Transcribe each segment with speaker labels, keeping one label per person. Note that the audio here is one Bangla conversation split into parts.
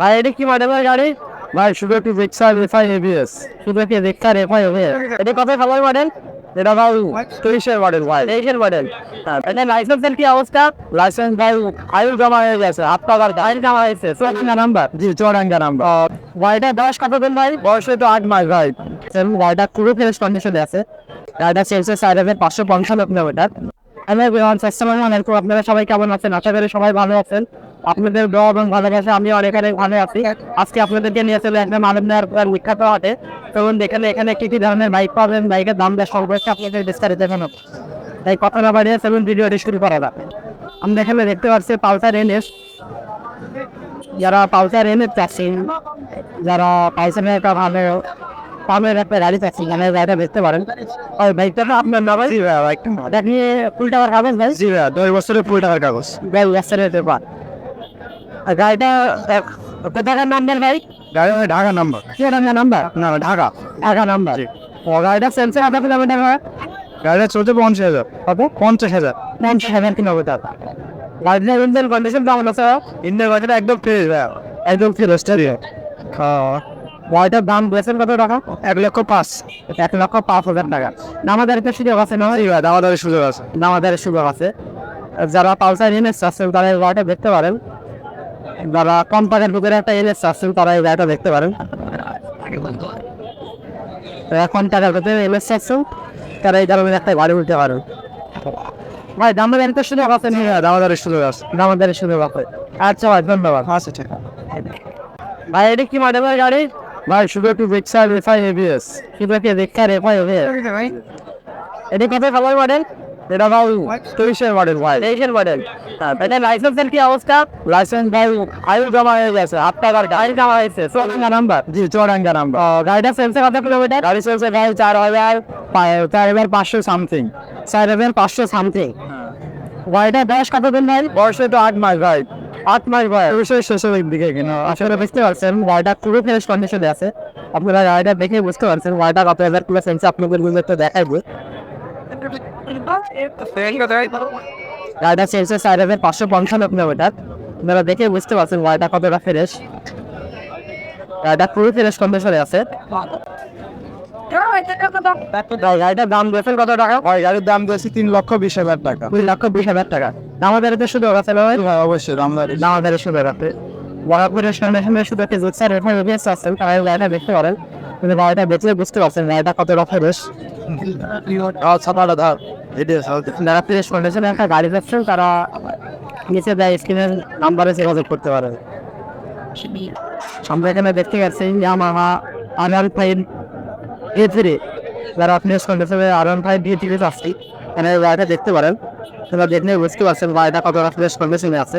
Speaker 1: ভাই এটা কি মডেলের গাড়ি?
Speaker 2: ভাই শুধু একটু রিক্সা রেফাই এবিএস
Speaker 1: শুধু কি দেখতে রেফাই হবে এটা কত মডেল
Speaker 2: এটা ভাই তেইশের মডেল ভাই।
Speaker 1: তেইশের মডেল এটা লাইসেন্সের কি অবস্থা?
Speaker 2: লাইসেন্স ভাই আয়ুর জমা হয়ে গেছে টাকার
Speaker 1: গাড়ি জামা হয়েছে চুয়ান্ন নাম্বার
Speaker 2: জি চৌরাঙ্গা নাম্বার
Speaker 1: গাড়িটা দশ কত দিন ভাই?
Speaker 2: বয়সে তো আট মাস ভাই।
Speaker 1: গাড়িটা পুরো ফ্রেশ কন্ডিশনে আছে। গাড়িটা চলছে সাইড হাজার পাঁচশো পঞ্চান্ন কিলোমিটার। আমি আপনারা সবাই কেমন আছেন? আশা করি সবাই ভালো আছেন। আপনাদের দোয়া এবং ভালোবাসা আমি অনেক অনেক ভালো আছি। আজকে আপনাদেরকে নিয়ে চলে বিখ্যাত হাটে। তখন এখানে এখানে কি কি ধরনের বাইক পাবেন বাইকের দাম বেশ সম্পর্কে আপনাদের বিস্তারিত জানাব। তাই কথা না বাড়িয়ে চলুন ভিডিওটি শুরু করা আমরা এখানে দেখতে পাচ্ছি পালসার এনএস। যারা পালসার এনএস চাচ্ছেন যারা পাইসানের একটা ভালো পামের একটা গাড়ি গাড়িটা দেখতে পারেন। ওই বাইকটা আপনার না
Speaker 2: জি ভাই বাইকটা
Speaker 1: নিয়ে ফুল টাকার খাবেন ভাই?
Speaker 2: জি ভাই দশ বছরের ফুল টাকার কাগজ।
Speaker 1: ভাই ব্যস্ত পার আর গাড়িটা কোথাকার নাম্বার ভাই।
Speaker 2: গাড়ি ঢাকা নাম্বার।
Speaker 1: কি নাম্বার নাম্বার
Speaker 2: না না ঢাকা।
Speaker 1: একা নাম্বার। ও গাড়িটা হয়
Speaker 2: গাড়িটা চলছে পঞ্চাশ হাজার।
Speaker 1: কত?
Speaker 2: পঞ্চাশ হাজার।
Speaker 1: কিলোমিটার। গাড়িটা ইঞ্জিন কন্ডিশন কেমন আছে
Speaker 2: ইন্ডিয়ার গাড়িটা একদম ফ্রেশ ভাই।
Speaker 1: একদম গাড়িটার দাম বেছেন কত টাকা?
Speaker 2: এক লক্ষ পাঁচ।
Speaker 1: এক লক্ষ পাঁচ হাজার টাকা। একটা সুযোগ আছে না
Speaker 2: সুযোগ আছে।
Speaker 1: সুযোগ আছে। যারা পালসার চাচ্ছেন তারা এই দেখতে পারেন। যারা কম টাকার ভিতরে একটা এনএস চাচ্ছেন তারা এই গাড়িটা দেখতে পারেন। কম টাকার ভিতরে এনএস চাচ্ছেন তারা এই ধরনের একটা গাড়ি উঠতে পারেন। ভাই দামের একটা সুযোগ আছে।
Speaker 2: দাওয়ার সুযোগ আছে
Speaker 1: আমাদের সুযোগ আছে আচ্ছা ভাই ধন্যবাদ
Speaker 2: আচ্ছা ঠিক
Speaker 1: ভাই এটা কি মডেলের গাড়ি?
Speaker 2: ভাই শুধু একটু রিক্সা রেফাই এবিএস
Speaker 1: শুধু কি দেখতে রে ভাই। হবে এটা কত সালের মডেল
Speaker 2: এটা ভাই তেইশের মডেল ভাই
Speaker 1: তেইশের মডেল এটা লাইসেন্সের কি অবস্থা?
Speaker 2: লাইসেন্স ভাই আয়ুর জমা হয়ে গেছে হাত টাকার
Speaker 1: গাড়ি জামা হয়েছে চুয়ান্ন নাম্বার
Speaker 2: জি চৌরাঙ্গা নাম্বার
Speaker 1: গাড়িটা চলছে কত কিলোমিটার
Speaker 2: গাড়ি চলছে ভাই চার হাজার চার হাজার পাঁচশো সামথিং
Speaker 1: চার হাজার পাঁচশো সামথিং গাড়িটা বয়স কত দিন ভাই?
Speaker 2: বয়সে তো আট মাস ভাই।
Speaker 1: আট মাস বয়স।
Speaker 2: শেষের দিকে কিনা?
Speaker 1: আসলে বুঝতে পারছেন গাড়িটা পুরো ফ্রেশ কন্ডিশনে আছে। আপনারা গাড়িটা দেখে বুঝতে পারছেন গাড়িটা কত হাজার কিলো চলছে আপনাদেরগুলো তো গাড়িটা চলছে চার হাজার পাঁচশো পঞ্চান্ন কিলোমিটার আপনারা দেখে বুঝতে পারছেন গাড়িটা কতটা ফ্রেশ গাড়িটা পুরো ফ্রেশ কন্ডিশনে আছে গাড়িটার দাম দিয়েছেন কত টাকা
Speaker 2: ভাই গাড়ির দাম দিয়েছি তিন লক্ষ বিশ হাজার টাকা
Speaker 1: দুই লক্ষ বিশ হাজার টাকা আমাদের তো শুধু আছে ভাই
Speaker 2: অবশ্যই দাম দাঁড়িয়ে
Speaker 1: আমাদের শুধু আছে বরাবরের সঙ্গে সঙ্গে শুধু একটি রেফার বেশ আছেন তারা এই গাড়িটা দেখতে পারেন কিন্তু গাড়িটা বেচলে বুঝতে পারছেন না এটা কত রকম বেশ
Speaker 2: এটা
Speaker 1: যারা প্রেস কন্ডিশনে একটা গাড়ি যাচ্ছেন তারা নিচে দেয় স্ক্রিনের নাম্বারে যোগাযোগ করতে পারে। আমরা এখানে দেখতে পাচ্ছি Yamaha R one five A three যারা প্রেস কন্ডিশনে R one five A three আসছি এখানে গাড়িটা দেখতে পারেন। সেটা দেখলে বুঝতে পারছেন গাড়িটা কতটা প্রেস কন্ডিশনে আছে।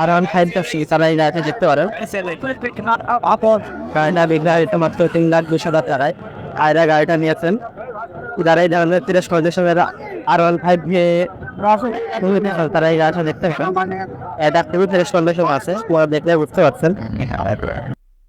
Speaker 1: আর ওয়ান ফাইভটা তারা এই গাড়িটা দেখতে পারেন গাড়িটা বিঘ্ন এটা মাত্র তিন লাখ দুশো হাজার টাকায় আয়রা গাড়িটা নিয়েছেন। যারা এই ধরনের পঞ্চাশ কন্ডিশনের আর ওয়ান ফাইভ গিয়ে তারা এই গাড়িটা দেখতে পাবেন এটা খুবই প্রেস কন্ডিশন আছে দেখলে বুঝতে পারছেন।